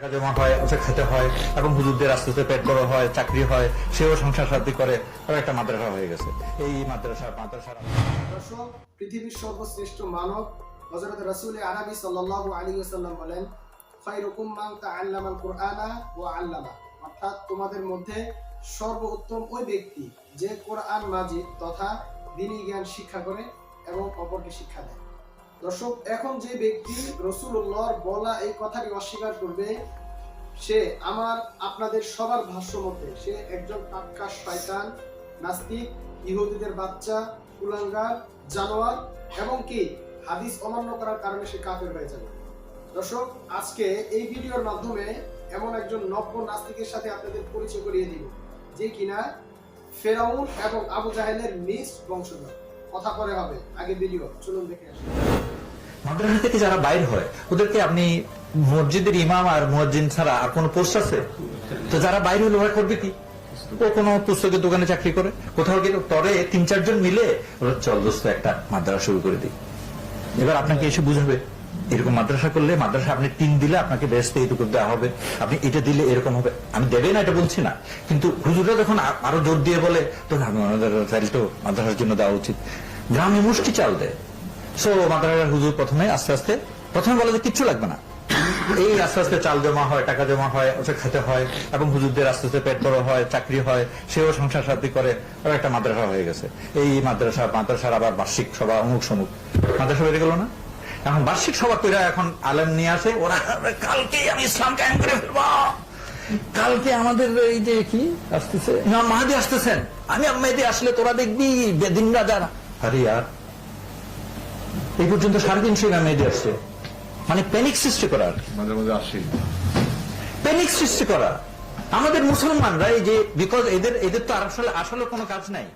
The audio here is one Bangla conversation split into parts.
টাকা জমা হয় ওটা খেতে হয় এবং হুজুরদের আস্তে আস্তে পেট বড় হয়, চাকরি হয়, সেও সংসার সাথী করে আর একটা মাদ্রাসা হয়ে গেছে। এই মাদ্রাসা, মাদ্রাসার দর্শক, পৃথিবীর সর্বশ্রেষ্ঠ মানব, হযরত রাসূল আরবি সাল্লাল্লাহু আলাইহি ওয়াসাল্লাম বলেন, খায়রুকুম মান তাআল্লামাল কুরআনা ওয়া আল্লামা। অর্থাৎ তোমাদের মধ্যে সর্বোত্তম ওই ব্যক্তি যে কোরআন মাজিদ তথা দ্বীনি জ্ঞান শিক্ষা করে এবং অপরকে শিক্ষা দেয়। দর্শক, এখন যে ব্যক্তি রসুল্লাহর বলা এই কথাটি অস্বীকার করবে, সে আমার, আপনাদের সবার ভাষ্য মতে, সে একজন পাক্কা শয়তান, নাস্তিক, ইহুদিদের বাচ্চা, কুলাঙ্গার, জানোয়ার এবং কি হাদিস অমান্য করার কারণে সে কাফের হয়ে যাবে। দর্শক, আজকে এই ভিডিওর মাধ্যমে এমন একজন নব্য নাস্তিকের সাথে আপনাদের পরিচয় করিয়ে দিব, যে কিনা ফেরাউন এবং আবু জাহেলের নিজ বংশধর। কথা পরে হবে, আগে ভিডিও, চলুন দেখে আসি। মাদ্রাসা থেকে যারা বাইর হয় ওদেরকে আপনি মসজিদের ইমাম আর মুয়াজ্জিন ছাড়া আর কোনো পোস্ট আছে? তো যারা বাইরে হলে ওরা করবে কি? ও কোনো পুস্তকের দোকানে চাকরি করে? কোথাও গিয়ে তরে তিন চারজন মিলে ওরা চল দোস্ত একটা মাদ্রাসা শুরু করে দিই। এবার আপনাকে এসে বুঝাবে এরকম মাদ্রাসা করলে মাদ্রাসা আপনি তিন দিলে আপনাকে বেসতে এইটুকু দেওয়া হবে আপনি এটা দিলে এরকম হবে। আমি দেবে না এটা বলছি না। কিন্তু হুজুরা যখন আরও জোর দিয়ে বলে তো না, আমাদের তো মাদ্রাসার জন্য দেওয়া উচিত। গ্রামে মুষ্টি চাল দেয়। সো মাদ্রাসার হুজুর প্রথমে আস্তে আস্তে, প্রথমে বলে যে কিচ্ছু লাগবে না। এই আস্তে আস্তে চাল জমা হয়, টাকা জমা হয় ওটা খেতে হয়, এবং হুজুরদের আস্তে আস্তে পেট বড় হয়, চাকরি হয়, সেও সংসার সাথী করে আর একটা মাদ্রাসা হয়ে গেছে। এই মাদ্রাসা, মাদ্রাসার আবার বার্ষিক সভা, অমুক সমুক। মাদ্রাসা বেড়ে গেল না? এখন বার্ষিক সভা করে এখন আলেম নিয়ে আসে, ওরা কালকেই আমি ইসলাম কায়েম করে ফেলব। কালকে আমাদের এই যে কি আসতেছে? ইমাম মাহাদি আসতেছেন। আমি মেয়েদি আসলে তোরা দেখবি, বেদিনরা যারা। আরে আর এই পর্যন্ত সাড়ে তিনশো মেহেদি আসছে। মানে প্যানিক সৃষ্টি করা মাঝে মাঝে আসি। প্যানিক সৃষ্টি করা। আমাদের মুসলমানরা এই যে বিকজ এদের এদের তো আসলে আসলে কোনো কাজ নাই।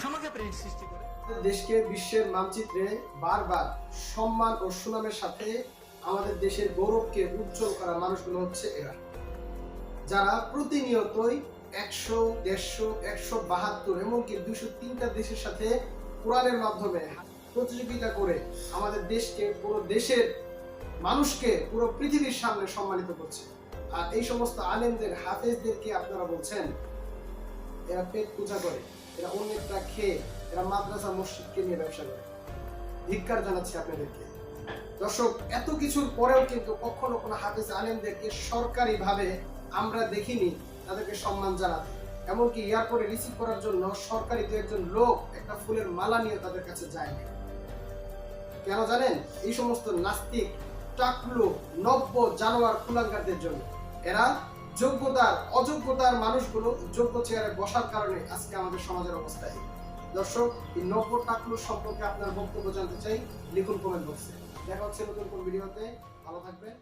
খামাকে প্যানিক সৃষ্টি করে। দেশকে বিশ্বের মানচিত্রে বারবার সম্মান ও সুনামের সাথে আমাদের দেশের গৌরবকে উজ্জ্বল করা মানুষগুলো হচ্ছে এরা। যারা প্রতিনিয়তই একশো দেড়শো একশো বাহাত্তর এমনকি দুশো তিনটা দেশের সাথে কোরআনের মাধ্যমে প্রতিযোগিতা করে আমাদের দেশকে, পুরো দেশের মানুষকে, পুরো পৃথিবীর সামনে সম্মানিত করছে। আর এই সমস্ত আলেমদের, হাফেজদেরকে আপনারা বলছেন, এরা পেট পূজা করে, এরা অন্যেরটা খেয়ে, এরা মাদ্রাসা, মসজিদকে নিয়ে ব্যবসা করে। ধিক্কার জানাচ্ছি আপনাদেরকে। দর্শক, এত কিছুর পরেও কিন্তু কখনো কোনো হাফেজ আলেমদেরকে সরকারি ভাবে আমরা দেখিনি, তাদেরকে সম্মান জানাতে। এমনকি এয়ারপোর্টে রিসিভ করার জন্য সরকারি দু একজন লোক একটা ফুলের মালা নিয়ে তাদের কাছে যায়নি কেন জানেন? এই সমস্ত নাস্তিক, টাকলু, নব্য জানোয়ার কুলাঙ্গারদের জন্য। এরা যোগ্যতার, অযোগ্যতার মানুষগুলো যোগ্য চেয়ারে বসার কারণে আজকে আমাদের সমাজের অবস্থায়। দর্শক, এই নব্য টাকলু সম্পর্কে আপনার বক্তব্য জানতে চাই, লিখুন কমেন্ট বক্সে দেখা হচ্ছে নতুন কোন ভিডিওতে। ভালো থাকবেন।